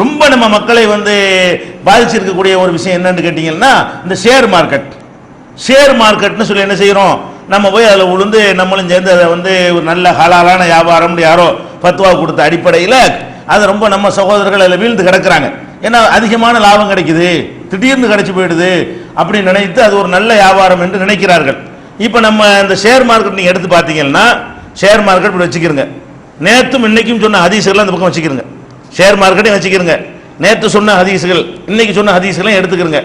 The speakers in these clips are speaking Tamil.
ரொம்ப நம்ம மக்களை வந்து பாதிச்சிருக்கக்கூடிய ஒரு விஷயம் என்னன்னு கேட்டீங்கன்னா இந்த ஷேர் மார்க்கெட் ஷேர் மார்க்கெட்னு சொல்லி என்ன செய்கிறோம் நம்ம போய் அதில் உளுந்து நம்மளும் சேர்ந்து அதை வந்து ஒரு நல்ல ஹலாலான வியாபாரம்னு யாரோ பத்துவா கொடுத்த அடிப்படையில் அதை ரொம்ப நம்ம சகோதரர்கள் அதில் வீழ்ந்து கிடக்குறாங்க. ஏன்னா அதிகமான லாபம் கிடைக்குது. திடீர்னு கிடைச்சி போயிடுது அப்படின்னு நினைத்து அது ஒரு நல்ல வியாபாரம் என்று நினைக்கிறார்கள். இப்போ நம்ம இந்த ஷேர் மார்க்கெட் நீங்கள் எடுத்து பார்த்தீங்கன்னா ஷேர் மார்க்கெட் இப்படி வச்சுக்கிறங்க நேற்றும் இன்னைக்கும் சொன்ன ஹதீஸ்கள் அந்த பக்கம் வச்சுக்கிறங்க ஷேர் மார்க்கெட்டையும் வச்சுக்கிறங்க நேற்று சொன்ன ஹதீஸ்கள் இன்னைக்கு சொன்ன ஹதீஸ்களையும் எடுத்துக்கிறங்க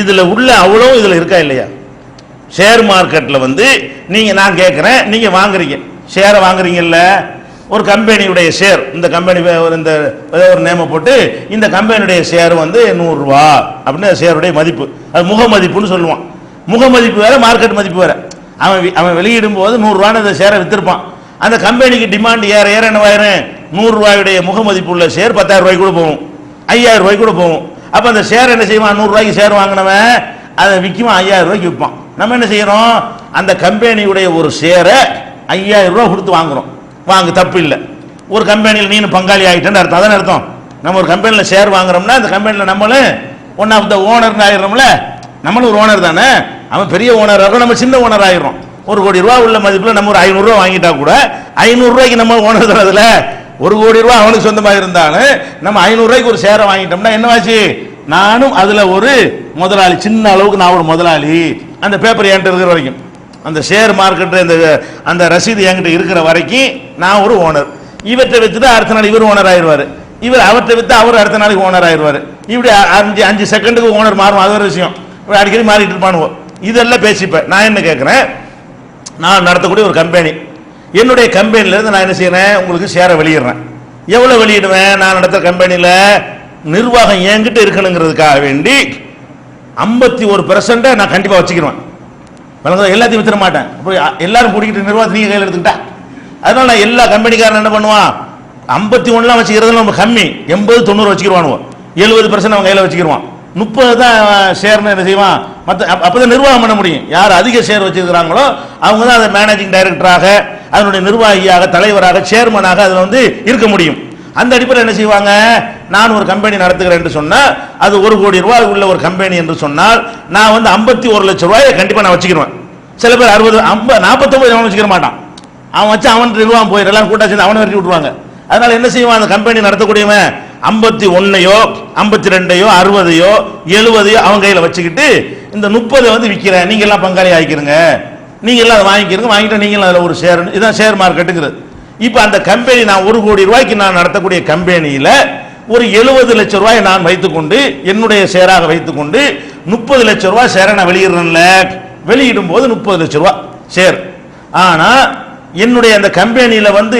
இதில் உள்ள அவ்வளோ இதில் இருக்கா இல்லையா? ஷேர் மார்க்கெட்டில் வந்து நீங்கள் நான் கேட்குறேன் நீங்கள் வாங்குறீங்க. ஷேரை வாங்குறீங்கல்ல? ஒரு கம்பெனியுடைய ஷேர் இந்த கம்பெனி இந்த ஒரு நேமை போட்டு இந்த கம்பெனியுடைய ஷேர் வந்து நூறுரூவா அப்படின்னு அந்த ஷேருடைய மதிப்பு. அது முக மதிப்புன்னு சொல்லுவான். முக மதிப்பு வேறு மார்க்கெட் மதிப்பு வேறு. அவன் அவன் வெளியிடும் போது நூறுரூவான்னு அந்த ஷேரை விற்றுருப்பான் அந்த கம்பெனிக்கு டிமாண்ட் ஏற ஏற என்னவாயிரும் நூறுரூவாயுடைய முகமதிப்புள்ள மதிப்பு உள்ள ஷேர் பத்தாயிரம் ரூபாய்க்கு கூட போகும். ஐயாயிரம் ரூபாய்க்கு கூட போகும். அப்போ அந்த ஷேர் என்ன செய்வான்? நூறுரூவாய்க்கு ஷேர் வாங்கினவன் அதை விற்குவான் ஐயாயிரம் ரூபாய்க்கு விற்பான். நம்ம என்ன செய்யறோம்? அந்த கம்பெனியுடைய ஒரு ஷேரை ஐயாயிரம் ரூபாய் கொடுத்து வாங்குறோம். வாங்க தப்பு இல்லை. ஒரு கம்பெனியில் நீனு பங்காளி ஆகிட்டேன்னு அர்த்தம். அதான் அர்த்தம்? நம்ம ஒரு கம்பெனியில் ஷேர் வாங்குறோம்னா அந்த கம்பெனியில் நம்மளும் ஒன் ஆஃப் த ஓனர்னு ஆயிடுறோம்ல? நம்மளும் ஒரு ஓனர் தானே? அவன் பெரிய ஓனர் இருக்கும் நம்ம சின்ன ஓனர் ஆயிடுறோம். ஒரு கோடி ரூபா உள்ள மதிப்பில் நம்ம ஒரு ஐநூறுரூவா வாங்கிட்டா கூட ஐநூறுரூவாய்க்கு நம்ம ஓனர் தரதில்ல ஒரு கோடி ரூபாய் அவனுக்கு சொந்தமாக இருந்தாலும் நம்ம ஐநூறுரூவாய்க்கு ஒரு ஷேரை வாங்கிட்டோம்னா என்னவாச்சு? நானும் அதில் ஒரு முதலாளி சின்ன அளவுக்கு நான் ஒரு முதலாளி. அந்த பேப்பர் என்கிட்ட இருக்கிற வரைக்கும். அந்த ஷேர் மார்க்கெட்டு அந்த அந்த ரசீது என்கிட்ட இருக்கிற வரைக்கும் நான் ஒரு ஓனர் இவற்றை தான் அடுத்த நாள் இவர் ஓனர் ஆயிடுவார் இவர் அவற்றை வித்து அவர் அடுத்த நாளைக்கு ஓனர் ஆயிடுவார் இப்படி அஞ்சு அஞ்சு செகண்டுக்கு ஓனர் மாறும். அது ஒரு விஷயம். அடிக்கடி மாறிட்டு இருப்பானுவோ. இதெல்லாம் பேசிப்பேன். நான் என்ன கேட்குறேன் நான் நடத்தக்கூடிய ஒரு கம்பெனி என்னுடைய கம்பெனிலேருந்து நான் என்ன செய்யறேன் உங்களுக்கு ஷேரை வெளியிடுறேன். எவ்வளோ வெளியிடுவேன்? நான் நடத்துகிற கம்பெனியில் நிர்வாகம் என்கிட்ட இருக்கணுங்கிறதுக்காக வேண்டி ஐம்பத்தி ஒரு பெர்சென்ட்டை நான் கண்டிப்பாக வச்சுக்கிடுவேன் வழங்குதா எல்லாத்தையும் வித்துற மாட்டேன். அப்போ எல்லாரும் கூட்டிக்கிட்டு நிர்வாகத்தை நீங்கள் கையில் எடுத்துக்கிட்டா? அதனால நான் எல்லா கம்பெனிக்காரன் என்ன பண்ணுவான்? ஐம்பத்தி ஒன்றுலாம் வச்சுக்கிறது நம்ம கம்மி. எண்பது தொண்ணூறு வச்சுக்கிடுவானுவோம் எழுபது பர்சன்ட் அவன் கையில் வச்சுக்கிடுவான் முப்பது தான் ஷேர்னு என்ன செய்வான்? மற்ற அப்போ தான் நிர்வாகம் பண்ண முடியும். யார் அதிக ஷேர் வச்சுருக்கிறாங்களோ அவங்க தான் அதை மேனேஜிங் டைரக்டராக அதனுடைய நிர்வாகியாக தலைவராக சேர்மனாக அதில் வந்து இருக்க முடியும். அந்த அடிப்படையில் என்ன செய்வாங்க? நான் ஒரு கம்பெனி நடத்துகிறேன் என்று சொன்னால் அது ஒரு கோடி ரூபாய் உள்ள ஒரு கம்பெனி என்று சொன்னால் நான் வந்து ஐம்பத்தி ஒரு லட்சம் ரூபாயை கண்டிப்பாக நான் வச்சுக்கிடுவேன் சில பேர் அறுபது ஐம்பது நாற்பத்தொம்பது அவன் வச்சுக்கிற மாட்டான். அவன் வச்சு அவன் நிர்வாகம் போயிடும் எல்லாம் கூட்டா சேர்ந்து அவனை வெட்டி விட்டுருவாங்க. அதனால என்ன செய்வான்? அந்த கம்பெனி நடத்தக்கூடியவன் ஐம்பத்தி ஒன்னையோ ஐம்பத்தி ரெண்டையோ அறுபதையோ எழுபதையோ அவன் கையில் வச்சுக்கிட்டு இந்த முப்பதை வந்து விற்கிறேன் நீங்கள் எல்லாம் பங்காளி ஆகிக்கிறங்க நீங்க அதை வாங்கிக்கிறங்க வாங்கிட்டு நீங்களும் அதில் ஒரு ஷேர் இதுதான் ஷேர் மார்க்கெட்டுங்கிறது இப்போ அந்த கம்பெனி நான் ஒரு கோடி ரூபாய்க்கு நான் நடத்தக்கூடிய கம்பெனியில் ஒரு எழுபது லட்சம் ரூபாயை நான் வைத்துக்கொண்டு என்னுடைய ஷேராக வைத்துக்கொண்டு முப்பது லட்சம் ரூபாய் ஷேரை நான் வெளியிடுறேன்ல. வெளியிடும் போது முப்பது லட்சம் ரூபாய் ஷேர் ஆனால் என்னுடைய அந்த கம்பெனியில் வந்து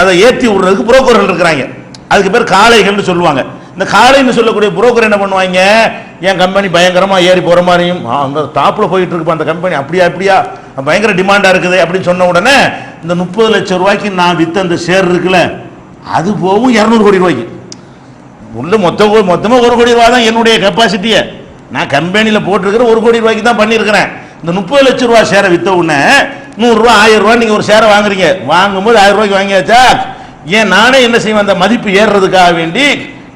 அதை ஏற்றி விடுறதுக்கு புரோக்கர்கள் இருக்கிறாங்க. அதுக்கு பேர் காளைகள்னு சொல்லுவாங்க. இந்த காளைன்னு சொல்லக்கூடிய புரோக்கர் என்ன பண்ணுவாங்க? என் கம்பெனி பயங்கரமாக ஏறி போகிற மாதிரியும் அந்த டாப்பில் போயிட்டு இருக்கு அந்த கம்பெனி அப்படியா அப்படியா பயங்கர டிமாண்டாக இருக்குது அப்படின்னு சொன்ன உடனே இந்த முப்பது லட்சம் ரூபாய்க்கு நான் விற்ற அந்த ஷேர் இருக்குல்ல அது போகும் இரநூறு கோடி ரூபாய்க்கு. உள்ள மொத்த மொத்தமாக ஒரு கோடி ரூபா தான் என்னுடைய கெப்பாசிட்டியை நான் கம்பெனியில் போட்டிருக்கிற ஒரு கோடி ரூபாய்க்கு தான் பண்ணியிருக்கிறேன். இந்த முப்பது லட்சம் ரூபா ஷேரை விற்ற உடனே நூறுரூவா ஆயிரம் ரூபா நீங்கள் ஒரு ஷேரை வாங்குறீங்க. வாங்கும்போது ஆயிரம் ரூபாய்க்கு வாங்கியாச்சா? ஏன் நானே என்ன செய்வேன்? அந்த மதிப்பு ஏறுறதுக்காக வேண்டி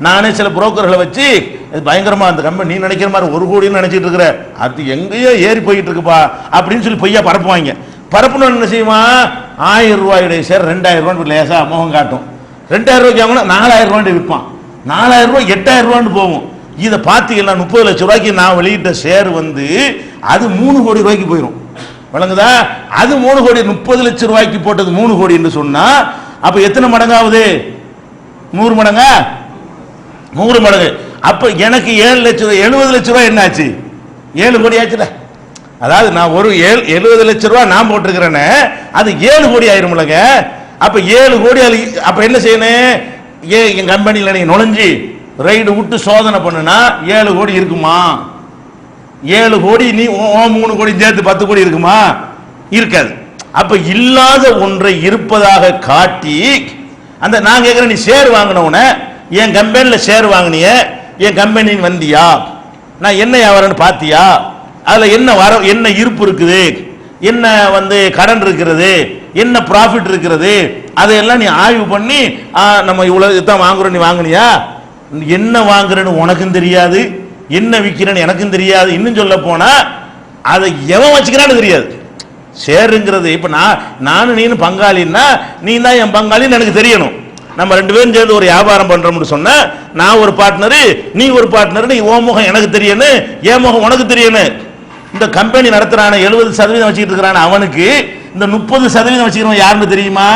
நானே சில புரோக்கர்களை வச்சு இது பயங்கரமா அந்த கம்பெனி நீ நினைக்கிற மாதிரி ஒரு கோடின்னு நினைச்சிட்டு இருக்கிற. அது எங்கேயோ ஏறி போயிட்டு இருக்குப்பா அப்படின்னு சொல்லி பொய்யா பரப்புவாங்க. பரப்புனு என்ன செய்வான்? ஆயிரம் ரூபாயுடைய சேர் ரெண்டாயிரம் ரூபான்னு லேசா முகம் காட்டும். ரெண்டாயிரம் ரூபாய்க்கு வாங்கினா நாலாயிரம் ரூபாய் விற்பான். நாலாயிரம் ரூபாய் எட்டாயிரம் ரூபான்னு போகும். இதை பார்த்தீங்கன்னா முப்பது லட்ச ரூபாய்க்கு நான் வெளியிட்ட ஷேர் வந்து அது மூணு கோடி ரூபாய்க்கு போயிடும் விளங்குதா? அது மூணு கோடி முப்பது லட்சம் ரூபாய்க்கு போட்டது மூணு கோடி என்று சொன்னா அப்ப எத்தனை மடங்காவது? நூறு மடங்கா? நூறு மடங்கு. அப்ப எனக்கு ஏழு லட்சம் எழுபது லட்சம் ரூபாய் என்னாச்சு? ஏழு கோடி ஆச்சுல. அதாவது நான் ஒரு ஏழு எழுபது லட்சம் ரூபாய் நான் போட்டிருக்கிறேன்னு அது ஏழு கோடி ஆயிரும்லங்க அப்ப ஏழு கோடி அது அப்ப என்ன செய்யணும்? ஏ என் கம்பெனியில் நீங்க நுழைஞ்சு ரைடு விட்டு சோதனை பண்ணுனா ஏழு கோடி இருக்குமா? ஏழு கோடி நீ மூணு கோடி சேர்த்து பத்து கோடி இருக்குமா? இருக்காது. அப்ப இல்லாத ஒன்றை இருப்பதாக காட்டி அந்த நான் கேட்கிறேன் நீ ஷேர் வாங்கினவுன என் கம்பெனில ஷேர் வாங்கினிய என் கம்பெனி வந்தியா? நான் என்ன வியாபாரம்னு பாத்தியா? அதுல என்ன வர என்ன இருப்பு இருக்குது? என்ன வந்து கடன் இருக்கிறது? என்ன ப்ராஃபிட் இருக்கிறது? அதையெல்லாம் நீ ஆய்வு பண்ணி நம்ம இவ்வளோ தான் வாங்குறோம் நீ வாங்குனியா? என்ன வாங்குறேன்னு உனக்கும் தெரியாது. என்ன விற்கிறேன்னு எனக்கும் தெரியாது. இன்னும் சொல்ல போனா அதை எவன் வச்சுக்கிறான்னு தெரியாது. ஷேருங்கிறது இப்போ நான் நானும் நீனும் பங்காளின்னா நீ தான் என் பங்காளின்னு எனக்கு தெரியணும். நம்ம ரெண்டு பேரும் சேர்ந்து ஒரு வியாபாரம் பண்றோம்னு சொன்னா நான் ஒரு பார்ட்னரு நீ ஒரு பார்ட்னர் நீ ஓ முகம் எனக்கு தெரியணும் என் முகம் உனக்கு தெரியணும் இந்த கம்பெனி நடத்துறான எழுபது சதவீதம் வச்சுக்கிட்டு இருக்கிறான அவனுக்கு இந்த முப்பது சதவீதம் வச்சுக்கிறவன் யாருன்னு தெரியுமா?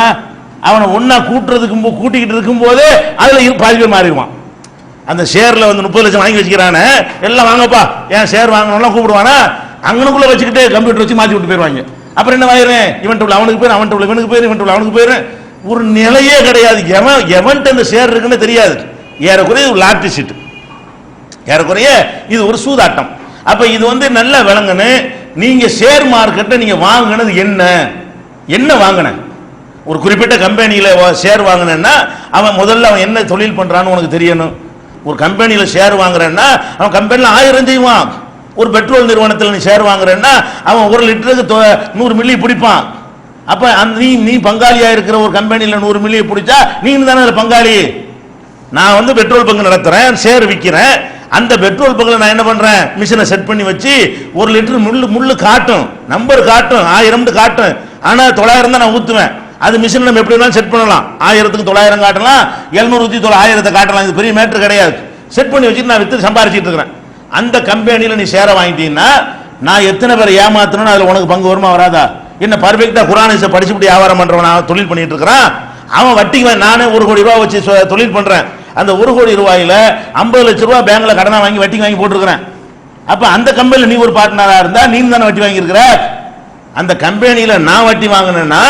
அவனை ஒன்னா கூட்டுறதுக்கு போ கூட்டிக்கிட்டு இருக்கும் போதே அதுல பாதி பேர் மாறிடுவான். அந்த ஷேர்ல வந்து முப்பது லட்சம் வாங்கி வச்சுக்கிறானே எல்லாம் வாங்கப்பா ஏன் ஷேர் வாங்கணும்லாம் கூப்பிடுவானா? அங்கனுக்குள்ள வச்சுக்கிட்டு கம்ப்யூட்டர் வச்சு மாற்றி விட்டு போயிருவாங்க அப்புறம் என்ன வாயிறேன் இவன் உள்ள அவனுக்கு பேர் அவன் உள்ள இவனுக்கு பேர் இவன் உள்ள அவனுக்கு பேர் ஒரு நிலையே கிடையாது. எவன் எவன்ட்ட அந்த ஷேர் இருக்குன்னு தெரியாது. ஏறக்குறைய ஒரு லாட்டரி சீட்டு ஏறக்குறைய இது ஒரு சூதாட்டம். அப்ப இது வந்து நல்லா விளங்கணும் நீங்க ஷேர் மார்க்கெட்டை நீங்க வாங்கினது என்ன? என்ன வாங்கின? ஒரு குறிப்பிட்ட கம்பெனியில் ஷேர் வாங்கினேன்னா அவன் முதல்ல அவன் என்ன தொழில் பண்ணுறான்னு உனக்கு தெரியணும். ஒரு கம்பெனியில் ஷேர் வாங்குறேன்னா அவன் கம்பெனியில் ஆயிரம் செய்வான். ஒரு பெட்ரோல் நிறுவனத்தில் நீ ஷேர் வாங்குறேன்னா அவன் ஒரு லிட்டருக்கு தொ- நூறு மில்லி பிடிப்பான். அப்ப அந்த நீ நீ பங்காளியா இருக்கிற ஒரு கம்பெனியில் நூறு மில்லியை பிடிச்சா நீ தானே பங்காளி? நான் வந்து பெட்ரோல் பங்கு நடத்துறேன் ஷேர் விற்கிறேன் அந்த பெட்ரோல் பங்கில் நான் என்ன பண்றேன்? மிஷினை செட் பண்ணி வச்சு ஒரு லிட்டர் முள்ளு முள்ளு காட்டும். நம்பர் காட்டும். ஆயிரம்னு காட்டும். ஆனால் தொள்ளாயிரம் தான் நான் ஊற்றுவேன் அது மிஷின் நம்ம எப்படி வேணாலும் செட் பண்ணலாம். ஆயிரத்துக்கு தொள்ளாயிரம் காட்டலாம். எழுநூறு ஊற்றி தொள்ள ஆயிரத்தை காட்டலாம். இது பெரிய மேட்ரு கிடையாது. செட் பண்ணி வச்சுட்டு நான் வித்து சம்பாரிச்சிட்டு இருக்கிறேன். அந்த கம்பெனியில் நீ ஷேரை வாங்கிட்டீங்கன்னா நான் எத்தனை பேரை ஏமாத்தணும் அதில் உனக்கு பங்கு வருமா வராதா? என்ன பர்ஃபெக்டா குரானிசை படிச்சுட்டு வியாபாரம் பண்றவன் நான் தொழில் பண்ணிட்டு இருக்கிறான்? அவன் வட்டிக்கு நானே ஒரு கோடி ரூபாய் வச்சு சொ- தொழில் பண்றேன். அந்த ஒரு கோடி ரூபாயில ஐம்பது லட்ச ரூபாய் பேங்க்ல கடனா வாங்கி வட்டி வாங்கி போட்டுருக்கிறேன். அப்ப அந்த கம்பெனியில் நீ ஒரு பார்ட்னரா இருந்தா நீ தானே வட்டி வாங்கியிருக்கிற? அந்த கம்பெனியில நான் வட்டி வாங்கினேன்னா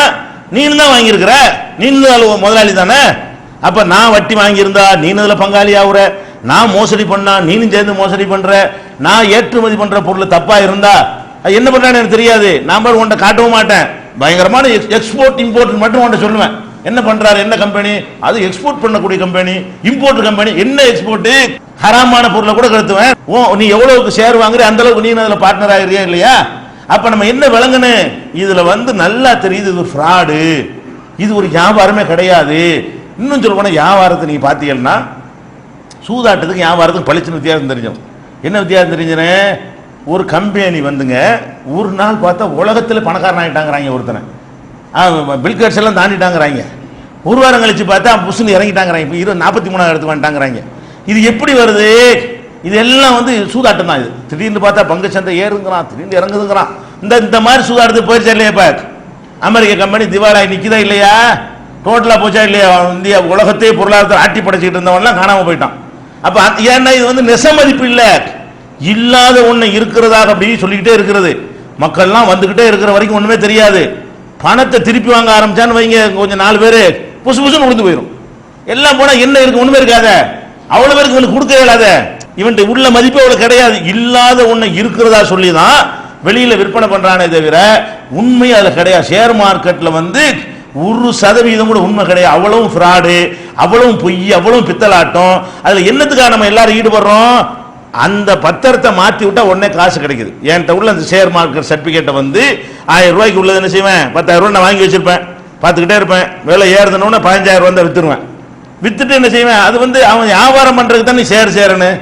நீ தான் வாங்கியிருக்கிற. நீ முதலாளி தானே? அப்ப நான் வட்டி வாங்கியிருந்தா நீ இதுல பங்காளி ஆகுற நான் மோசடி பண்ணா நீனும் சேர்ந்து மோசடி பண்ற. நான் ஏற்றுமதி பண்ற பொருள் தப்பா இருந்தா என்ன பண்ணுறான்னு எனக்கு தெரியாது. நான் பாரு உன்ட்ட காட்டவும் மாட்டேன். பயங்கரமான எக்ஸ்போர்ட் இம்போர்ட் மட்டும் உன்ட்ட சொல்லுவேன். என்ன பண்றாரு என்ன கம்பெனி அது எக்ஸ்போர்ட் பண்ணக்கூடிய கம்பெனி இம்போர்ட் கம்பெனி என்ன எக்ஸ்போர்ட் ஹராமான பொருளை கூட கருத்துவேன் ஓ நீ எவ்வளவுக்கு ஷேர் வாங்குற அந்த அளவுக்கு நீ அதுல பார்ட்னர் ஆகிறியா இல்லையா? அப்ப நம்ம என்ன விளங்கணும் இதுல வந்து நல்லா தெரியுது இது ஃப்ராடு இது ஒரு வியாபாரமே கிடையாது. இன்னும் சொல்ல போனா வியாபாரத்தை நீ பார்த்தீங்கன்னா சூதாட்டத்துக்கு வியாபாரத்துக்கு பளிச்சுன்னு வித்தியாசம் தெரிஞ்சோம். என்ன வித்தியாசம் தெரிஞ்சனே ஒரு கம்பெனி வந்துங்க ஒரு நாள் பார்த்தா உலகத்தில் பணக்காரன் ஆகிட்டாங்கிறாங்க ஒருத்தனை. பில்கட்ஸ் எல்லாம் தாண்டிட்டாங்கிறாங்க. ஒரு வாரம் கழிச்சு பார்த்தா புஷ்னு இறங்கிட்டாங்கிறாங்க. இப்போ இருபது நாற்பத்தி மூணாவது இடத்துக்கு வந்துட்டாங்கிறாங்க. இது எப்படி வருது? இது எல்லாம் வந்து சூதாட்டம் தான் இது. திடீர்னு பார்த்தா பங்கு சந்தை ஏறுங்கிறான் திடீர்னு இறங்குதுங்கிறான். இந்த இந்த மாதிரி சூதாட்டத்துக்கு போயிடுச்சு இல்லையா இப்போ அமெரிக்க கம்பெனி திவாலாகி நிற்குதா இல்லையா? டோட்டலாக போச்சா இல்லையா? இந்தியா உலகத்தையே பொருளாதாரத்தை ஆட்டி படைச்சிக்கிட்டு இருந்தவன்லாம் காணாமல் போயிட்டான். அப்போ ஏன்னா இது வந்து நெசமதிப்பு இல்லை. இல்லாத ஒண்ணு இருக்கிறதாக அப்படி சொல்லிக்கிட்டே இருக்கிறது. மக்கள்லாம் வந்துகிட்டே இருக்கிற வரைக்கும் ஒண்ணுமே தெரியாது. பணத்தை திருப்பி வாங்க ஆரம்பிச்சான்னு வைங்க கொஞ்சம் நாலு பேரு. புசு புசுன்னு உழுந்து போயிடும் எல்லாம் போனா என்ன இருக்கு ஒண்ணுமே இருக்காத. அவ்வளவு பேருக்கு இவனுக்கு கொடுக்க இயலாத இவன் உள்ள மதிப்பு அவ்வளவு கிடையாது. இல்லாத ஒண்ணு இருக்கிறதா சொல்லி தான் வெளியில விற்பனை பண்றானே தவிர உண்மை அதுல கிடையாது. ஷேர் மார்க்கெட்ல வந்து ஒரு சதவீதம் கூட உண்மை கிடையாது. அவ்வளவும் ஃப்ராடு அவ்வளவும் பொய் அவ்வளவும் பித்தலாட்டம். அதுல என்னத்துக்காக நம்ம எல்லாரும் ஈடுபடுறோம்? அந்த பத்திரத்தை மாற்றி விட்டா உடனே காசு கிடைக்குது. என்கிட்ட உள்ள அந்த ஷேர் மார்க்கெட் சர்டிஃபிகேட்டை வந்து ஆயிரம் ரூபாய்க்கு உள்ளது என்ன செய்வேன்? பத்தாயிரம் ரூபாய் நான் வாங்கி வச்சிருப்பேன். பார்த்துக்கிட்டே இருப்பேன். விலை ஏறுதுன்னு பதினஞ்சாயிரம் ரூபாய் தான் வித்துருவேன். வித்துட்டு என்ன செய்வேன்? அது வந்து அவன் வியாபாரம் பண்ணுறதுக்கு தான் நீ சேர் சேரணும்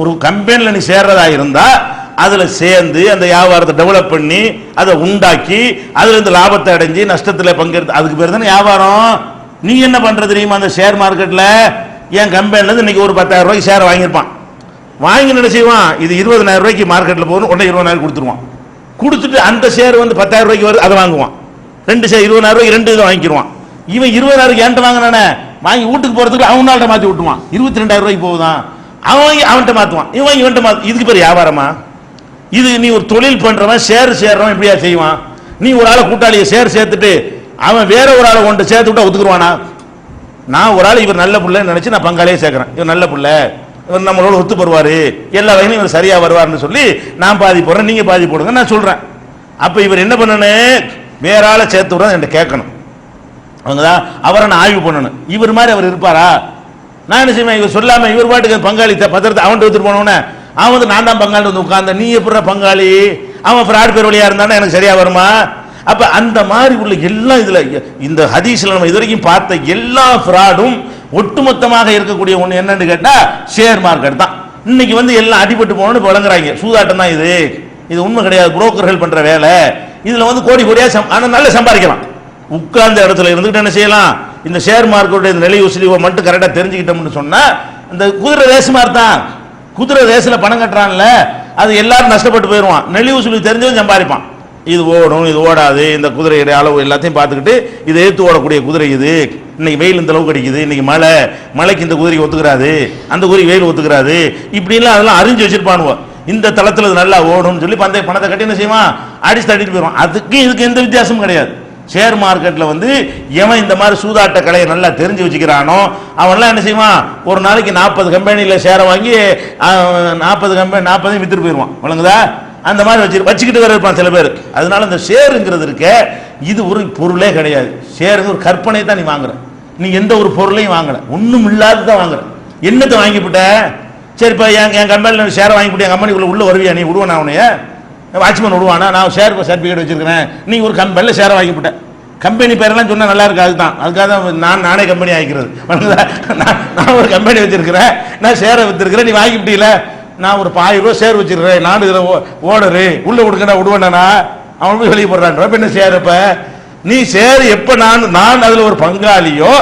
ஒரு கம்பெனியில் நீ சேர்றதா இருந்தால் அதில் சேர்ந்து அந்த வியாபாரத்தை டெவலப் பண்ணி அதை உண்டாக்கி அதுலேருந்து லாபத்தை அடைஞ்சு நஷ்டத்தில் பங்கெடுத்து அதுக்கு பேர் தானே வியாபாரம். நீ என்ன பண்ணுறது தெரியுமா அந்த ஷேர் மார்க்கெட்டில் என் கம்பெனிலேருந்து இன்றைக்கி இன்னைக்கு ஒரு பத்தாயிரம் ரூபாய்க்கு ஷேர் வாங்கியிருப்பான். வாங்கி என்ன செய்வான்? இது இருபதனாயிரம் ரூபாய்க்கு மார்க்கெட்டில் போகணும் உடனே இருபதாயிரம் கொடுத்துருவான். கொடுத்துட்டு அந்த ஷேர் வந்து பத்தாயிரம் ரூபாய்க்கு வருது அதை வாங்குவான். ரெண்டு ஷேர் இருபதாயிரம் ரூபாய்க்கு ரெண்டு இதை வாங்கிடுவான் இவன் இருபதாயிரம் என்கிட்ட வாங்கினானே? வாங்கி வீட்டுக்கு போகிறதுக்கு அவனால்ட்ட மாற்றி விட்டுவான் இருபத்தி ரெண்டாயிரம் ரூபாய்க்கு போகுதான். அவன் வாங்கி அவன்கிட்ட மாற்றுவான் இவன் இவன்கிட்ட மாத்து இதுக்கு பேர் வியாபாரமா? இது நீ ஒரு தொழில் பண்ணுறவன் ஷேர் சேர்றவன் எப்படியா செய்வான்? நீ ஒரு ஆளை கூட்டாளியை ஷேர் சேர்த்துட்டு அவன் வேற ஒரு ஆளை கொண்டு சேர்த்து விட்டா ஒத்துக்குருவானா? நான் ஒரு ஆள் இவர் நல்ல பிள்ளைன்னு நினச்சி நான் பங்காளியே சேர்க்குறேன். இவர் நல்ல பிள்ளை. இவர் நம்மளோட ஒத்து வருவாரு எல்லா வகையிலும் இவர் சரியாக வருவார்னு சொல்லி நான் பாதி போடுறேன் நீங்கள் பாதி போடுங்க நான் சொல்கிறேன் அப்போ இவர் என்ன பண்ணணும் வேற ஆளை சேர்த்து விட என்கிட்ட கேட்கணும். அவங்க தான் அவரை நான் ஆய்வு பண்ணணும் இவர் மாதிரி அவர் இருப்பாரா? நான் என்ன செய்வேன்? இவர் சொல்லாமல் இவர் பாட்டுக்கு பங்காளி பத்திரத்தை அவன்கிட்ட எடுத்துட்டு போனோன்னே அவன் வந்து நான் தான் பங்காளி வந்து உட்கார்ந்த நீ எப்படி பங்காளி? அவன் ஃப்ராட் பேர் வழியாக இருந்தானே? எனக்கு சரியாக வருமா? அப்போ அந்த மாதிரி உள்ள எல்லாம் இதில் இந்த ஹதீஸில் நம்ம இது வரைக்கும் பார்த்த எல்லா ஃப்ராடும் ஒட்டுமொத்தமாக இருக்கக்கூடிய ஒண்ணு என்னன்னு கேட்டா ஷேர் மார்க்கெட் தான். இன்னைக்கு வந்து எல்லாம் அடிபட்டு போகணும்னு வழங்குறாங்க சூதாட்டம் தான் இது. இது உண்மை கிடையாது. புரோக்கர்கள் பண்ற வேலை. இதுல வந்து கோடி கோடியா சம்- ஆனா நல்லா சம்பாதிக்கலாம். உட்கார்ந்த இடத்துல இருந்துகிட்டு என்ன செய்யலாம்? இந்த ஷேர் மார்க்கெட்டுடைய நிலை உசிலிவை மட்டும் கரெக்டா தெரிஞ்சுக்கிட்டோம்னு சொன்னா இந்த குதிரை ரேஸ் தான். குதிரை ரேஸில் பணம் கட்டுறான்ல. அது எல்லாரும் நஷ்டப்பட்டு போயிடுவான் நெளிவு சுழி தெரிஞ்சவன் சம்பாதிப்பான். இது ஓடும் இது ஓடாது இந்த குதிரையுடைய அளவு எல்லாத்தையும் பார்த்துக்கிட்டு இது ஏற்று ஓடக்கூடிய குதிரை இது. இன்னைக்கு வெயில் இந்த அளவுக்கு அடிக்குது இன்னைக்கு மழை மழைக்கு இந்த குதிரைக்கு ஒத்துக்கிறாது அந்த குதிரை வெயில் ஒத்துக்கிறாது. இப்படின்லாம் அதெல்லாம் அறிஞ்சு வச்சிருப்பானுவோ. இந்த தளத்தில் இது நல்லா ஓடும்னு சொல்லி பந்தய பணத்தை கட்டி என்ன செய்வான்? அடிச்சு தட்டிட்டு போயிடுவான். அதுக்கு இதுக்கு எந்த வித்தியாசமும் கிடையாது. ஷேர் மார்க்கெட்டில் வந்து எவன் இந்த மாதிரி சூதாட்ட கலையை நல்லா தெரிஞ்சு வச்சுக்கிறானோ அவன்லாம் என்ன செய்வான்? ஒரு நாளைக்கு நாற்பது கம்பெனியில் ஷேரை வாங்கி நாற்பது கம்பெனி நாற்பதையும் வித்துட்டு போயிடுவான். வழங்குதா அந்த மாதிரி வச்சு வச்சுக்கிட்டு வேற இருப்பான் சில பேர். அதனால இந்த ஷேருங்கிறது இருக்க இது ஒரு பொருளே கிடையாது. ஷேருங்க ஒரு கற்பனை தான் நீ வாங்குற. நீ எந்த ஒரு பொருளையும் வாங்கல. ஒன்றும் இல்லாத தான் வாங்குற. என்னத்தை வாங்கிவிட்ட சரி இப்போ என் என் கம்பெனியில் ஷேரை வாங்கிவிட்டு என் கம்பெனிக்குள்ள உள்ள வருவியா? நீ விடுவானா அவனையே வாட்ச்மேன் விடுவானா நான் ஷேர் சர்டிஃபிகேட் வச்சிருக்கிறேன். நீ ஒரு கம்பெனியில் ஷேரை வாங்கிவிட்டேன் கம்பெனி பேரெல்லாம் சொன்னால் நல்லா இருக்கு அதுதான் அதுக்காக தான் நான் நானே கம்பெனி ஆகிக்கிறது நான் நான் ஒரு கம்பெனி வச்சிருக்கிறேன். நான் ஷேரை வித்துருக்கிறேன். நீ வாங்கிவிட்டீங்களே நான் ஒரு ஆயிரம் ரூபாய் சேர் வச்சிருக்கிறேன். நான் இதில் ஓடரு உள்ள கொடுக்கடா விடுவேனா அவன் போய் வெளியே போடுறான். என்ன சேர் இப்போ நீ சேர் எப்போ நான் நான் அதில் ஒரு பங்காளியோ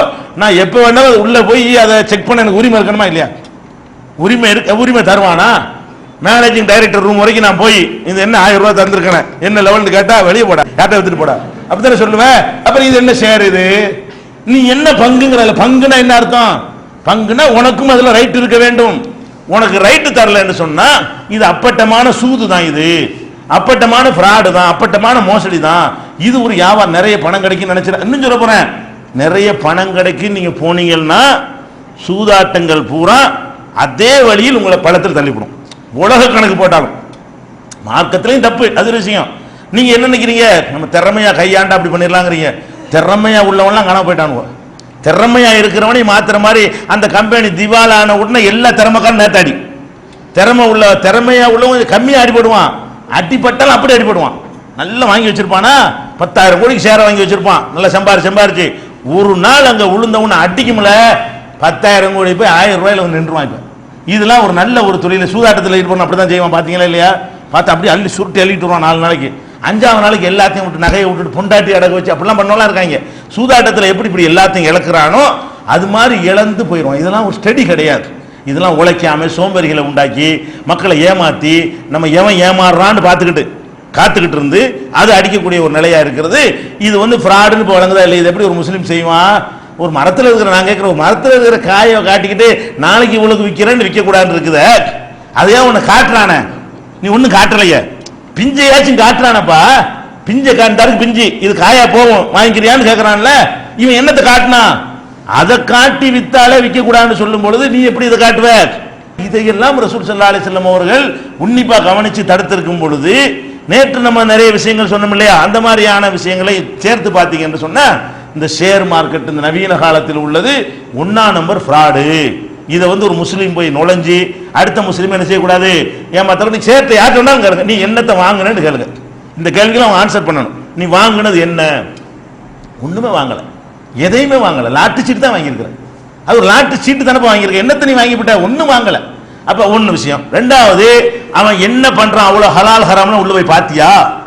நான் எப்போ வேணாலும் உள்ள போய் அதை செக் பண்ண எனக்கு உரிமை இருக்கணுமா இல்லையா? உரிமை இருக்க உரிமை தருவானா? மேனேஜிங் டைரக்டர் ரூம் வரைக்கும் நான் போய் இது என்ன ஆயிரம் ரூபாய் தந்திருக்கேன்? என்ன லெவல்னு கேட்டா வெளியே போட. யார்ட்ட எடுத்துட்டு போட. அப்படித்தானே சொல்லுவேன்? அப்புறம் இது என்ன ஷேர் இது? நீ என்ன பங்குங்கிற பங்குனா என்ன அர்த்தம்? பங்குனா உனக்கும் அதுல ரைட் இருக்க வேண்டும். உனக்கு ரைட்டு தரலன்னு சொன்னா இது அப்பட்டமான சூது தான் இது. அப்பட்டமான ஃப்ராடு தான் அப்பட்டமான மோசடி தான். இது ஒரு வியாபாரம். நிறைய பணம் கிடைக்கும் நினைச்சிட இன்னும் சொல்ல போறேன். நிறைய பணம் கிடைக்கும் நீங்க போனீங்கன்னா சூதாட்டங்கள் பூரா அதே வழியில் உங்களை பழத்தில் தள்ளிவிடும். உலக கணக்கு போட்டாலும். மார்க்கத்திலையும் தப்பு. அது விஷயம். நீங்க என்ன நினைக்கிறீங்க? நம்ம திறமையா கையாண்டா அப்படி பண்ணிடலாங்கிறீங்க. திறமையா உள்ளவன்லாம் காணாம போயிட்டானுவோ. திறமையா இருக்கிறவனை மாத்துற மாதிரி அந்த கம்பெனி திவால் ஆன உடனே எல்லா திறமைக்காரும் நேத்தாடி. திறமை உள்ள திறமையா உள்ளவன் கம்மியா அடிபடுவான் அடிப்பட்டாலும் அப்படி அடிபடுவான் நல்லா வாங்கி வச்சிருப்பானா? பத்தாயிரம் கோடிக்கு சேர வாங்கி வச்சிருப்பான். நல்லா சம்பாரி சம்பாரிச்சு. ஒரு நாள் அங்க விழுந்தவன அடிக்கும்ல பத்தாயிரம் கோடி போய் ஆயிரம் ரூபாயில வந்து நின்றுவான் இப்ப இதெல்லாம் ஒரு நல்ல ஒரு தொழில். சூதாட்டத்தில் ஈடுபடணும் அப்படிதான் செய்வான். பாத்தீங்களா இல்லையா? பார்த்து அப்படியே அள்ளி சுருட்டி அள்ளிட்டு வருவான் நாலு நாளைக்கு. அஞ்சாவது நாளைக்கு எல்லாத்தையும் விட்டு நகையை விட்டுட்டு பொண்டாட்டி அடகு வச்சு அப்படிலாம் பண்ணலாம் இருக்காங்க. சூதாட்டத்தில் எப்படி இப்படி எல்லாத்தையும் இழக்கிறானோ அது மாதிரி இழந்து போயிடுவோம் இதெல்லாம் ஒரு ஸ்டடி கிடையாது. இதெல்லாம் உழைக்காமல் சோம்பேறிகளை உண்டாக்கி மக்களை ஏமாற்றி நம்ம எவன் ஏமாறுறான்னு பார்த்துக்கிட்டு காத்துக்கிட்டு இருந்து அது அடிக்கக்கூடிய ஒரு நிலையாக இருக்கிறது. இது வந்து ஃப்ராடுன்னு இப்போ வழங்குதா இல்லை இது எப்படி ஒரு முஸ்லீம் செய்வான்? ஒரு மரத்தில் இருக்கிற நான் கேட்குற ஒரு மரத்தில் இருக்கிற காயை காட்டிக்கிட்டு நாளைக்கு இவளுக்கு விற்கிறேன்னு விற்கக்கூடாதுன்னு இருக்குத. அதையே உன்னை காட்டுறானே? நீ ஒன்றும் காட்டலையே? பிஞ்சையாச்சும் காட்டுறானப்பா. பிஞ்சை காட்டாரு பிஞ்சு. இது காயா போகும். வாங்கிக்கிறியான்னு கேட்கறான்ல இவன் என்னத்தை காட்டினா? அதை காட்டி வித்தாலே விற்க கூடாதுன்னு சொல்லும் பொழுது நீ எப்படி இதை காட்டுவ? இதையெல்லாம் ரசூல் சல்லா அலிஸ்லாம் அவர்கள் உன்னிப்பா கவனிச்சு தடுத்திருக்கும் பொழுது நேற்று நம்ம நிறைய விஷயங்கள் சொன்னோம் இல்லையா? அந்த மாதிரியான விஷயங்களை சேர்த்து பார்த்தீங்கன்னு சொன்ன இந்த ஷேர் மார்க்கெட் இந்த நவீன காலத்தில் உள்ளது ஒன்னா நம்பர் ஃப்ராடு இதை வந்து ஒரு முஸ்லீம் போய் நுழைஞ்சு அடுத்த முஸ்லீம் என்ன செய்யக்கூடாது? ஏமாத்தாலும். நீ சேர்த்து யார்கிட்ட வேணாலும் கேளுங்க. நீ என்னத்தை வாங்கினேன்னு கேளுங்க. இந்த கேள்விக்கு அவன் ஆன்சர் பண்ணணும். நீ வாங்கினது என்ன? ஒண்ணுமே வாங்கல. எதையுமே வாங்கல. லாட்டு சீட்டு தான் வாங்கியிருக்கிறேன். அது ஒரு லாட்டு சீட்டு தானே வாங்கியிருக்க என்னத்தை நீ வாங்கிவிட்ட ஒன்றும் வாங்கல. அப்ப ஒன்று விஷயம். ரெண்டாவது அவன் என்ன பண்றான்? அவ்வளவு ஹலால் ஹராம்னு உள்ள போய் பாத்தியா?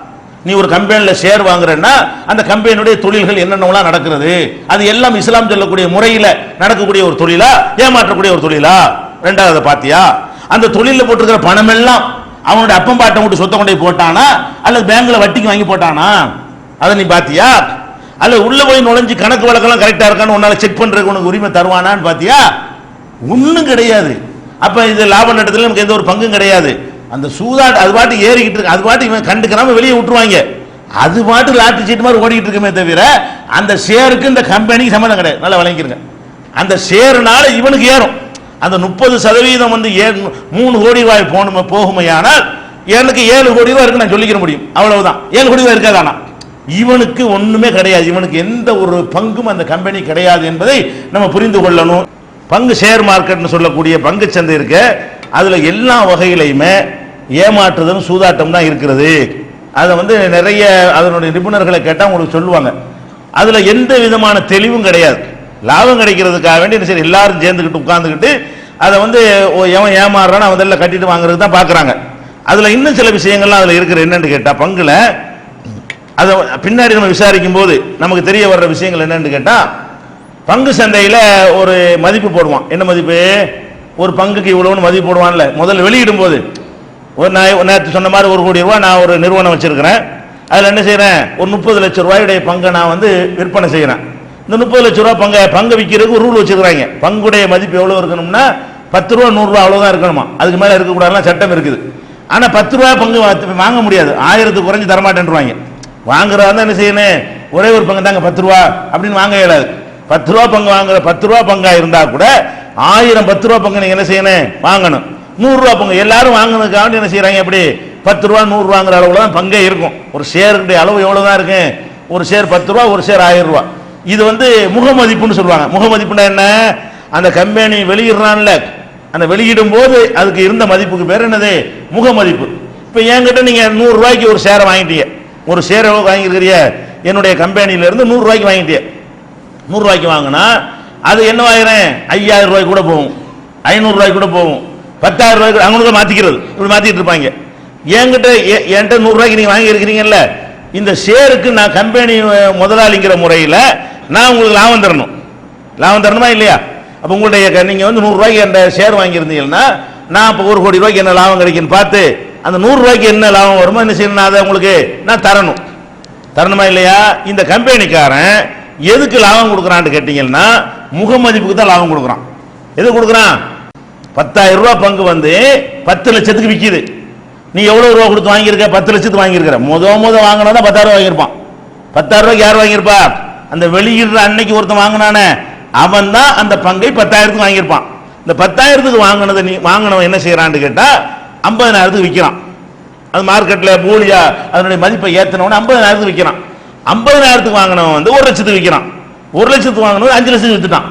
நீ ஒரு கம்பெனியில் ஷேர் வாங்குறேன்னா அந்த கம்பெனியுடைய தொழில்கள் என்னென்னலாம் நடக்கிறது? அது எல்லாம் இஸ்லாம் சொல்லக்கூடிய முறையில் நடக்கக்கூடிய ஒரு தொழிலா ஏமாற்றக்கூடிய ஒரு தொழிலா? ரெண்டாவது பாத்தியா? அந்த தொழிலில் போட்டிருக்கிற பணம் எல்லாம் அவனுடைய அப்பம் பாட்டம் விட்டு சொத்தை கொண்டு போய் போட்டானா? அல்லது பேங்க்ல வட்டிக்கு வாங்கி போட்டானா? அதை நீ பாத்தியா? அல்லது உள்ள போய் நுழைஞ்சு கணக்கு வழக்கெல்லாம் கரெக்டா இருக்கான்னு உன்னால செக் பண்றதுக்கு உனக்கு உரிமை தருவானான்னு பாத்தியா? ஒன்றும் கிடையாது. அப்ப இது லாப நட்டத்தில் நமக்கு எந்த ஒரு பங்கும் கிடையாது. அந்த சூதாட் அது பாட்டு ஏறிக்கிட்டு இருக்கு. அது பாட்டு இவன் கண்டுக்கிறாம வெளியே விட்டுருவாங்க. அது பாட்டு லாட்டு சீட்டு மாதிரி ஓடிக்கிட்டு இருக்குமே தவிர அந்த ஷேருக்கு இந்த கம்பெனிக்கு சம்மந்தம் கிடையாது. நல்லா வழங்கிக்கிறங்க அந்த ஷேர்னால இவனுக்கு ஏறும். அந்த முப்பது சதவீதம் வந்து ஏ- மூணு கோடி ரூபாய் போகணுமே போகுமையானால் எனக்கு ஏழு கோடி ரூபாய் இருக்கு நான் சொல்லிக்கிற முடியும். அவ்வளவுதான். ஏழு கோடி ரூபாய் இருக்காதானா இவனுக்கு ஒண்ணுமே கிடையாது. இவனுக்கு எந்த ஒரு பங்கும் அந்த கம்பெனி கிடையாது என்பதை நம்ம புரிந்து கொள்ளணும். பங்கு ஷேர் மார்க்கெட்னு சொல்லக்கூடிய பங்கு சந்தை இருக்கு. அதில் எல்லா வகையிலையுமே ஏமாற்றுதலும் சூதாட்டம் தான் இருக்கிறது. அதை வந்து நிறைய அதனுடைய நிபுணர்களை கேட்டால் உங்களுக்கு சொல்லுவாங்க. அதில் எந்த விதமான தெளிவும் கிடையாது. லாபம் கிடைக்கிறதுக்காக வேண்டி சரி எல்லாரும் சேர்ந்துக்கிட்டு உட்காந்துக்கிட்டு அதை வந்து ஓ, எவன் ஏமாறுறான்னு அவன் எல்லாம் கட்டிட்டு வாங்குறது தான் பார்க்குறாங்க அதில் இன்னும் சில விஷயங்கள்லாம் அதில் இருக்கிற என்னென்னு கேட்டால் பங்குல அதை பின்னாடி நம்ம விசாரிக்கும் போது நமக்கு தெரிய வர்ற விஷயங்கள் என்னன்னு கேட்டால் பங்கு சந்தையில் ஒரு மதிப்பு போடுவான். என்ன மதிப்பு? ஒரு பங்குக்கு இவ்வளோன்னு மதிப்பு போடுவான்ல. முதல்ல வெளியிடும் போது ஒரு நான் நேற்று சொன்ன மாதிரி ஒரு கோடி ரூபா நான் ஒரு நிறுவனம் வச்சிருக்கிறேன். அதில் என்ன செய்கிறேன் ஒரு முப்பது லட்சம் ரூபாயுடைய பங்கை நான் வந்து விற்பனை செய்கிறேன் இந்த முப்பது லட்ச ரூபா பங்கை பங்கு விற்கிறதுக்கு ஒரு ரூல் வச்சிருக்கிறாங்க. பங்குடைய மதிப்பு எவ்வளோ இருக்கணும்னா பத்து ரூபா நூறுரூவா அவ்வளோதான் இருக்கணுமா? அதுக்கு மேலே இருக்கக்கூடாதுலாம் சட்டம் இருக்குது. ஆனால் பத்து ரூபா பங்கு வாங்க முடியாது. ஆயிரத்துக்கு குறைஞ்சு தரமாட்டேன்ருவாங்க. வாங்குறதா தான் என்ன செய்யணும்? ஒரே ஒரு பங்கு தாங்க பத்து ரூபா அப்படின்னு வாங்க இயலாது. பத்து ரூபா பங்கு வாங்குற பத்து ரூபா பங்காக இருந்தால் கூட ஆயிரம் பத்து ரூபா பங்கு நீங்கள் என்ன செய்யணும்? வாங்கணும். நூறு ரூபா பங்கு எல்லாரும் வாங்கினதுக்காக என்ன செய்யறாங்க எப்படி? பத்து ரூபா நூறு ரூபாங்கிற அளவுல தான் பங்கே இருக்கும். ஒரு ஷேருடைய அளவு எவ்வளவுதான் இருக்கு? ஒரு ஷேர் பத்து ரூபா ஒரு ஷேர் ஆயிரம் ரூபா. இது வந்து முகமதிப்புன்னு சொல்லுவாங்க. முகமதிப்புனா என்ன? அந்த கம்பெனி வெளியிடுறான்ல. அந்த வெளியிடும் போது அதுக்கு இருந்த மதிப்புக்கு பேர் என்னது? முகமதிப்பு. இப்போ என்கிட்ட நீங்க நூறு ரூபாய்க்கு ஒரு ஷேரை வாங்கிட்டீங்க ஒரு ஷேர் எவ்வளவு வாங்கியிருக்கிறிய? என்னுடைய கம்பெனியில இருந்து நூறு ரூபாய்க்கு வாங்கிட்டீங்க நூறு ரூபாய்க்கு வாங்கினா அது என்ன ஐயாயிரம் ரூபாய்க்கு கூட போகும். ஐநூறுரூவாய்க்கு கூட போகும். பத்தாயிரம் ரூபாய்க்கு அவங்களுக்கு மாத்திக்கிறது. இப்படி மாத்திட்டு இருப்பாங்க. என்கிட்ட என்கிட்ட நூறு ரூபாய்க்கு நீங்க வாங்கி இருக்கிறீங்கல்ல? இந்த ஷேருக்கு நான் கம்பெனி முதலாளிங்கிற முறையில் நான் உங்களுக்கு லாபம் தரணும். லாபம் தரணுமா இல்லையா? அப்போ உங்களுடைய நீங்கள் நீங்க வந்து நூறு ரூபாய்க்கு என்ற ஷேர் வாங்கியிருந்தீங்கன்னா நான் இப்போ ஒரு கோடி ரூபாய்க்கு என்ன லாபம் கிடைக்குன்னு பார்த்து அந்த நூறு ரூபாய்க்கு என்ன லாபம் வருமோ என்ன செய்யணும் நான் அதை உங்களுக்கு நான் தரணும். தரணுமா இல்லையா? இந்த கம்பெனிக்காரன் எதுக்கு லாபம் கொடுக்குறான்னு கேட்டீங்கன்னா முகமதிப்புக்கு தான் லாபம் கொடுக்குறான். எது கொடுக்குறான்? பத்தாயிரம் ரூபாய் பங்கு வந்து பத்து லட்சத்துக்கு விற்கிது நீ எவ்வளோ ரூபா கொடுத்து வாங்கியிருக்க? பத்து லட்சத்துக்கு வாங்கியிருக்கிற. முத முத வாங்கினா பத்தாயிரம் ரூபா வாங்கியிருப்பான். பத்தாயிரம் ரூபாய்க்கு யார் வாங்கியிருப்பா? அந்த வெளியிடுற அன்னைக்கு ஒருத்தன் வாங்கினானே அவன் தான் அந்த பங்கை பத்தாயிரத்துக்கு வாங்கியிருப்பான். இந்த பத்தாயிரத்துக்கு வாங்கினதை நீ வாங்கினவன் என்ன செய்யறான்னு கேட்டால் ஐம்பதனாயிரத்துக்கு விற்கிறான் அது மார்க்கெட்டில் போலியா அதனுடைய மதிப்பை ஏத்தினவன ஐம்பதனாயிரத்துக்கு விற்கிறான் ஐம்பதனாயிரத்துக்கு வாங்கினவன் வந்து ஒரு லட்சத்துக்கு விற்கிறான் ஒரு லட்சத்துக்கு வாங்கினது அஞ்சு லட்சம் வித்துட்டான்.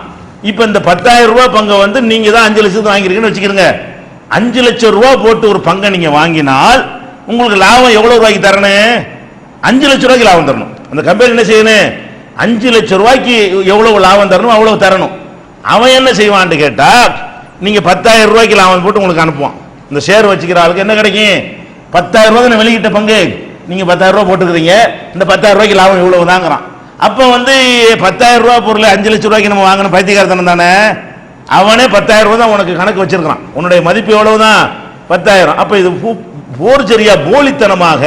இப்போ இந்த பத்தாயிரம் ரூபாய் பங்கை வந்து நீங்க தான் அஞ்சு லட்சத்துக்கு வாங்கிருக்கீங்கன்னு வச்சுக்கிறீங்க அஞ்சு லட்சம் ரூபாய் போட்டு ஒரு பங்கை நீங்க வாங்கினால் உங்களுக்கு லாபம் எவ்வளவு ரூபாய்க்கு தரணும்? அஞ்சு லட்சம் ரூபாய்க்கு லாபம் தரணும். அந்த கம்பெனி என்ன செய்யணும்? அஞ்சு லட்சம் ரூபாய்க்கு எவ்வளவு லாபம் தரணும்? அவ்வளவு தரணும். அவன் என்ன செய்வான்னு கேட்டா நீங்க பத்தாயிரம் ரூபாய்க்கு லாபம் போட்டு உங்களுக்கு அனுப்புவான். இந்த ஷேர் வச்சுக்கிற ஆளுக்கு என்ன கிடைக்கும்? பத்தாயிரம் ரூபாய் தானே வெளியிட்ட பங்கு? நீங்க பத்தாயிரம் ரூபாய் போட்டுக்கிறீங்க. இந்த பத்தாயிரம் ரூபாய்க்கு லாபம் இவ்வளவு தாங்கிறான் அப்போ வந்து பத்தாயிரம் ரூபா பொருள் அஞ்சு லட்சம் ரூபாய்க்கு நம்ம வாங்கின பைத்தியகாரத்தனம் தானே? அவனே பத்தாயிரம் ரூபா தான் உனக்கு கணக்கு வச்சிருக்கிறான். உன்னுடைய மதிப்பு எவ்வளவுதான்? பத்தாயிரம். அப்போ இது போர்ஜரியா போலித்தனமாக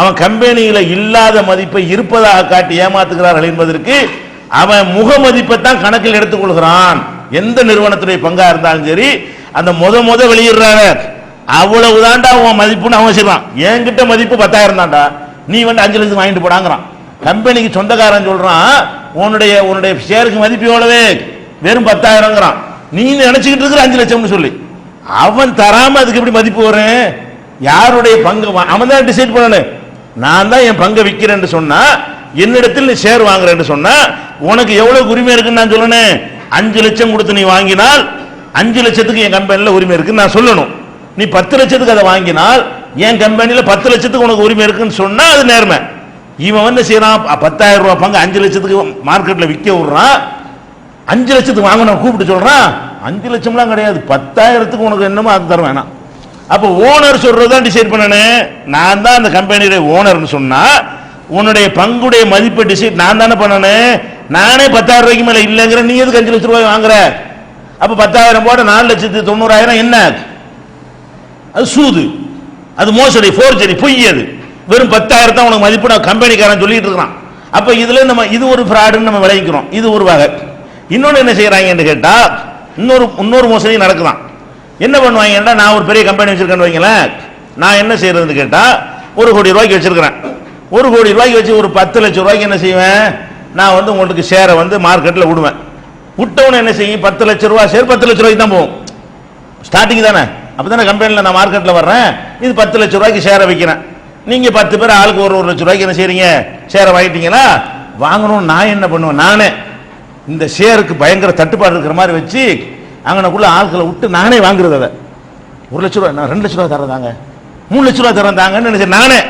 அவன் கம்பெனியில் இல்லாத மதிப்பை இருப்பதாக காட்டி ஏமாத்துகிறார்கள் என்பதற்கு அவன் முக மதிப்பை தான் கணக்கில் எடுத்துக்கொள்கிறான். எந்த நிறுவனத்துடைய பங்காக இருந்தாலும் சரி அந்த முத முத வெளியிடுறாங்க அவ்வளவுதான்டா உன் மதிப்புன்னு அவன் செய்வான் என்கிட்ட மதிப்பு பத்தாயிரம் தான்டா. நீ வந்து அஞ்சு லட்சம் வாங்கிட்டு போடாங்கிறான். கம்பெனிக்கு சொந்தக்காரன் சொல்றான் உன்னுடைய உன்னுடைய ஷேருக்கு மதிப்பு எவ்வளவு? வெறும் பத்தாயிரங்கிறான் நீ நினைச்சுக்கிட்டு இருக்கிற அஞ்சு லட்சம்னு சொல்லி. அவன் தராம அதுக்கு எப்படி மதிப்பு வரும்? யாருடைய பங்கு? அவன் தான் டிசைட் பண்ணணும். நான் தான் என் பங்கை விற்கிறேன்னு சொன்னா என்னிடத்தில் நீ ஷேர் வாங்குறேன்னு சொன்னா உனக்கு எவ்வளவு உரிமை இருக்குன்னு நான் சொல்லணும். அஞ்சு லட்சம் கொடுத்து நீ வாங்கினால் அஞ்சு லட்சத்துக்கு என் கம்பெனியில் உரிமை இருக்குன்னு நான் சொல்லணும். நீ பத்து லட்சத்துக்கு அதை வாங்கினால் என் கம்பெனியில் பத்து லட்சத்துக்கு உனக்கு உரிமை இருக்குன்னு சொன்னா அது நேர்மை. இவன் வந்து செய்யறான் ப- பத்தாயிரம் ரூபாய் பங்கு அஞ்சு லட்சத்துக்கு மார்க்கெட்ல விற்க விடுறான். அஞ்சு லட்சத்துக்கு வாங்கணும் கூப்பிட்டு சொல்றான். அஞ்சு லட்சம்லாம் கிடையாது. பத்தாயிரத்துக்கு உனக்கு என்னமோ அது தர வேணாம். அப்போ ஓனர் சொல்றதான் டிசைட் பண்ணனு. நான் தான் அந்த கம்பெனியுடைய ஓனர்னு சொன்னா உன்னுடைய பங்குடைய மதிப்பை டிசைட் நான் தானே பண்ணனு. நானே பத்தாயிரம் ரூபாய்க்கு மேல இல்லைங்கிற நீ எதுக்கு அஞ்சு லட்சம் ரூபாய் வாங்குற? அப்ப பத்தாயிரம் போட நாலு லட்சத்து தொண்ணூறாயிரம் என்ன? அது சூது. அது மோசடி ஃபோர்ஜரி பொய் அது. வெறும் பத்தாயிரம் தான் உனக்கு மதிப்பு நான் கம்பெனிக்காரன் சொல்லிட்டு இருக்கிறான். அப்போ இதில் நம்ம இது ஒரு ஃப்ராடுன்னு நம்ம விளைவிக்கிறோம் இது ஒரு வகை. இன்னொன்று என்ன செய்கிறாங்கன்னு கேட்டால் இன்னொரு இன்னொரு மோசடி நடக்குதான். என்ன பண்ணுவாங்கன்னா நான் ஒரு பெரிய கம்பெனி வச்சிருக்கேன்னு வைங்களேன். நான் என்ன செய்யறதுன்னு கேட்டால் ஒரு கோடி ரூபாய்க்கு வச்சிருக்கிறேன். ஒரு கோடி ரூபாய்க்கு வச்சு ஒரு பத்து லட்சம் ரூபாய்க்கு என்ன செய்வேன்? நான் வந்து உங்களுக்கு ஷேரை வந்து மார்க்கெட்டில் விடுவேன். விட்டவன என்ன செய்யும்? பத்து லட்சம் ரூபா ஷேர் பத்து லட்சம் ரூபாய்க்கு தான் போகும். ஸ்டார்டிங் தானே? அப்போ தானே கம்பெனியில் நான் மார்க்கெட்டில் வர்றேன். இது பத்து லட்ச ரூபாய்க்கு ஷேரை வைக்கிறேன். நீங்க பத்து பேர் ஆளுக்கு ஒரு ஒரு லட்ச ரூபாய்க்கு என்ன செய்றீங்க? ஷேரை வாங்கிட்டீங்களா வாங்கணும் நான் என்ன பண்ணுவேன்? நானே. இந்த ஷேருக்கு பயங்கர தட்டுப்பாடு இருக்கிற மாதிரி வச்சு அங்கனக்குள்ள ஆட்களை விட்டு நானே வாங்குறது அதை. ஒரு லட்ச ரூபா நான் ரெண்டு லட்ச ரூபா தரதாங்க மூணு லட்ச ரூபா தரதாங்கன்னு நினைச்சேன் நானே.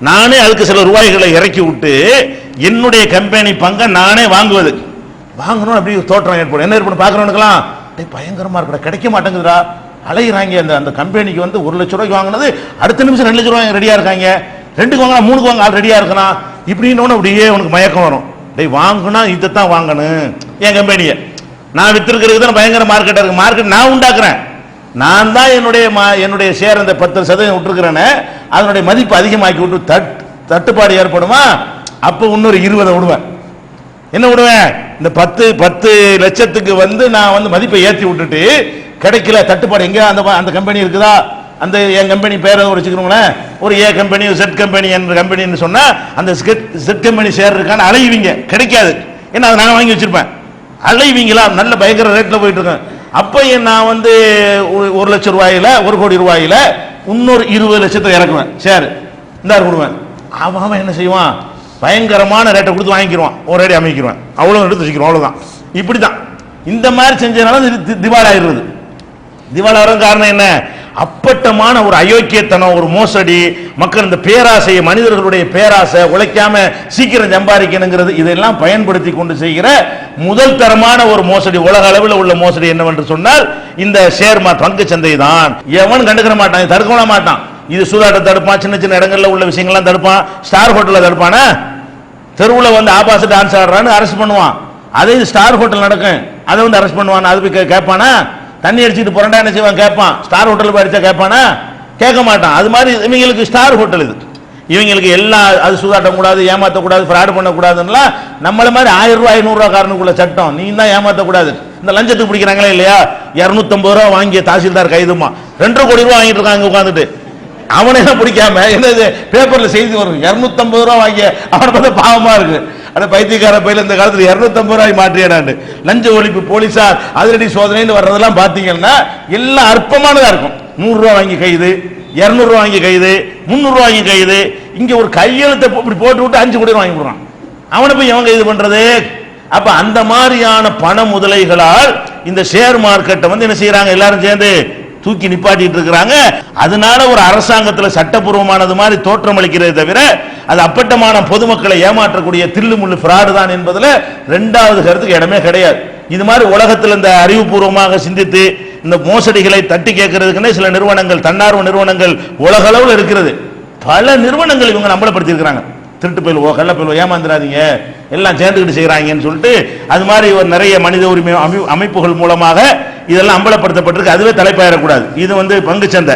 நானே அதுக்கு சில ரூபாய்களை இறக்கி விட்டு என்னுடைய கம்பெனி பங்கை நானே வாங்குவது. வாங்கணும் அப்படி ஒரு தோற்றம் ஏற்படும். என்ன ஏற்படும்? பார்க்குறவனுக்கெல்லாம் பயங்கரமாக பயங்கரமா இருக்கடா. கிடைக்க மாட்டேங்குதுடா. அலைகிறாங்க அந்த அந்த கம்பெனிக்கு வந்து ஒரு லட்ச ரூபாய்க்கு வாங்கினது அடுத்த நிமிஷம் ரெண்டு லட்ச ரூபாய் ரெடியாக இருக்காங்க. ரெண்டுக்கு வாங்கினா மூணுக்கு வாங்க ஆள் ரெடியாக இருக்கணும் இப்படின்னு அப்படியே உனக்கு மயக்கம் வரும். டேய் வாங்கினா இதை தான் வாங்கணும் என் கம்பெனியை. நான் வித்திருக்கிறது தான் பயங்கர மார்க்கெட்டாக இருக்கு. மார்க்கெட் நான் உண்டாக்குறேன். நான் தான் என்னுடைய மா- என்னுடைய ஷேர் அந்த பத்து சதவீதம் விட்டுருக்கிறேன்னு அதனுடைய மதிப்பு அதிகமாக்கி விட்டு தட் தட்டுப்பாடு ஏற்படுமா? அப்போ இன்னொரு இருபதை விடுவேன். என்ன விடுவேன்? இந்த பத்து பத்து லட்சத்துக்கு வந்து நான் வந்து மதிப்பை ஏற்றி விட்டுட்டு கிடைக்கல தட்டுப்பாடு எங்க அந்த அந்த கம்பெனி இருக்குதா? அந்த என் கம்பெனி பேரை வச்சுக்கிறோங்களேன் ஒரு ஏ கம்பெனி செட் கம்பெனி என்ற கம்பெனின்னு சொன்னால் அந்த செட் கம்பெனி ஷேர் இருக்கான்னு அலைவீங்க. கிடைக்காது. ஏன்னா அதை நான் வாங்கி வச்சிருப்பேன். அலைவீங்களா? நல்ல பயங்கர ரேட்டில் போயிட்டு இருக்கேன். ஏன் நான் வந்து ஒரு- லட்சம் ரூபாயில ஒரு கோடி ரூபாயில இன்னொரு இருபது லட்சத்தை இறக்குவேன். ஷேர் இந்தாரு கொடுவேன் அவன் அவன் என்ன செய்வான்? பயங்கரமான ரேட்டை கொடுத்து வாங்கிக்கிடுவான் ஒரு ரேடி அமைக்கிடுவான் அவ்வளோ எடுத்து வச்சுக்கிறோம் அவ்வளோதான் இப்படி தான் இந்த மாதிரி செஞ்சதுனால இது தி- காரணம் என்ன? அப்பட்டமான ஒரு அயோக்கியத்தனம் ஒரு மோசடி மக்கள் இந்த பேராசையை மனிதர்களுடைய பேராசை உழைக்காம சீக்கிரம் சம்பாதிக்கணுங்கிறது இதெல்லாம் பயன்படுத்தி கொண்டு செய்கிற முதல் தரமான ஒரு மோசடி உலக அளவில் உள்ள மோசடி என்னவென்று சொன்னால் இந்த ஷேர் பங்கு சந்தை தான். எவன் கண்டுக்கிற மாட்டான் தடுக்க மாட்டான். இது சூதாட்ட தடுப்பான் சின்ன சின்ன இடங்கள்ல உள்ள விஷயங்கள்லாம் தடுப்பான் ஸ்டார் ஹோட்டலில் தடுப்பானா தெருவில் வந்து ஆபாச டான்ஸ் ஆடுறான்னு அரெஸ்ட் பண்ணுவான். அதே இது ஸ்டார் ஹோட்டல் நடக்கும் அதை வந்து அரெஸ்ட் பண்ணுவான் அது போய் கே- கேட்பானா? தண்ணி அடிச்சுட்டு புரண்டா என்ன செய்வான்? கேட்பான். ஸ்டார் ஹோட்டல் போய் அடிச்சா கேட்பானா? கேட்க மாட்டான். அது மாதிரி இவங்களுக்கு ஸ்டார் ஹோட்டல் இது. இவங்களுக்கு எல்லா அது சூதாட்டம் கூடாது ஏமாத்தக்கூடாது ஃப்ராட் பண்ணக்கூடாதுன்னா நம்மள மாதிரி ஆயிரம் ரூபாய் ஐநூறுரூவா காரணக்குள்ள காரனுக்குள்ள சட்டம். நீ தான் ஏமாத்தக்கூடாது இந்த லஞ்சத்துக்கு பிடிக்கிறாங்களே இல்லையா? இரநூத்தம்பது ரூபா வாங்கிய தாசில்தார் கைதுமா. ரெண்டரை கோடி ரூபா வாங்கிட்டு இருக்காங்க உட்காந்துட்டு அவனை தான் பிடிக்காம என்னது பேப்பர்ல செய்தி வரும். 250 ரூபா வாங்கிய அவனை பார்த்தா பாவமா இருக்கு. அந்த பைத்தியக்கார பையில இந்த காலத்தில் இரநூத்தம்பது ரூபாய் மாற்றியடாண்டு லஞ்ச ஒழிப்பு போலீசார் அதிரடி சோதனைன்னு வர்றதெல்லாம் பார்த்தீங்கன்னா எல்லாம் அற்பமானதாக இருக்கும். நூறுரூவா வாங்கி கைது இரநூறுவா வாங்கி கைது முந்நூறுரூவா வாங்கி கைது. இங்கே ஒரு கையெழுத்தை இப்படி போட்டு விட்டு அஞ்சு கோடி வாங்கி விடுறான் அவனை போய் எவன் கைது பண்ணுறது அப்போ அந்த மாதிரியான பண முதலைகளால் இந்த ஷேர் மார்க்கெட்டை வந்து என்ன செய்யறாங்க? எல்லாரும் சேர்ந்து தூக்கி நிப்பாட்டிட்டு இருக்கிறாங்க. அதனால ஒரு அரசாங்கத்தில் சட்டபூர்வமானது மாதிரி தோற்றம் அளிக்கிறதே தவிர அது அப்பட்டமான பொதுமக்களை ஏமாற்றக்கூடிய தில்லு முள்ளு ஃப்ராடு தான் என்பதில் ரெண்டாவது கருத்துக்கு இடமே கிடையாது. இது மாதிரி உலகத்தில் இந்த அறிவுபூர்வமாக சிந்தித்து இந்த மோசடிகளை தட்டி கேட்கறதுக்குன்னே சில நிறுவனங்கள் தன்னார்வ நிறுவனங்கள் உலக அளவில் இருக்கிறது. பல நிறுவனங்கள் இவங்க அம்பலப்படுத்தியிருக்கிறாங்க திருட்டு போயிலுவோ கள்ள பயில் ஏமாந்துடாதீங்க எல்லாம் சேர்ந்துக்கிட்டு செய்கிறாங்கன்னு சொல்லிட்டு அது மாதிரி ஒரு நிறைய மனித உரிமை அமை- அமைப்புகள் மூலமாக இதெல்லாம் அம்பலப்படுத்தப்பட்டிருக்கு. அதுவே தலைப்பாயிடக்கூடாது இது வந்து பங்கு சந்தை.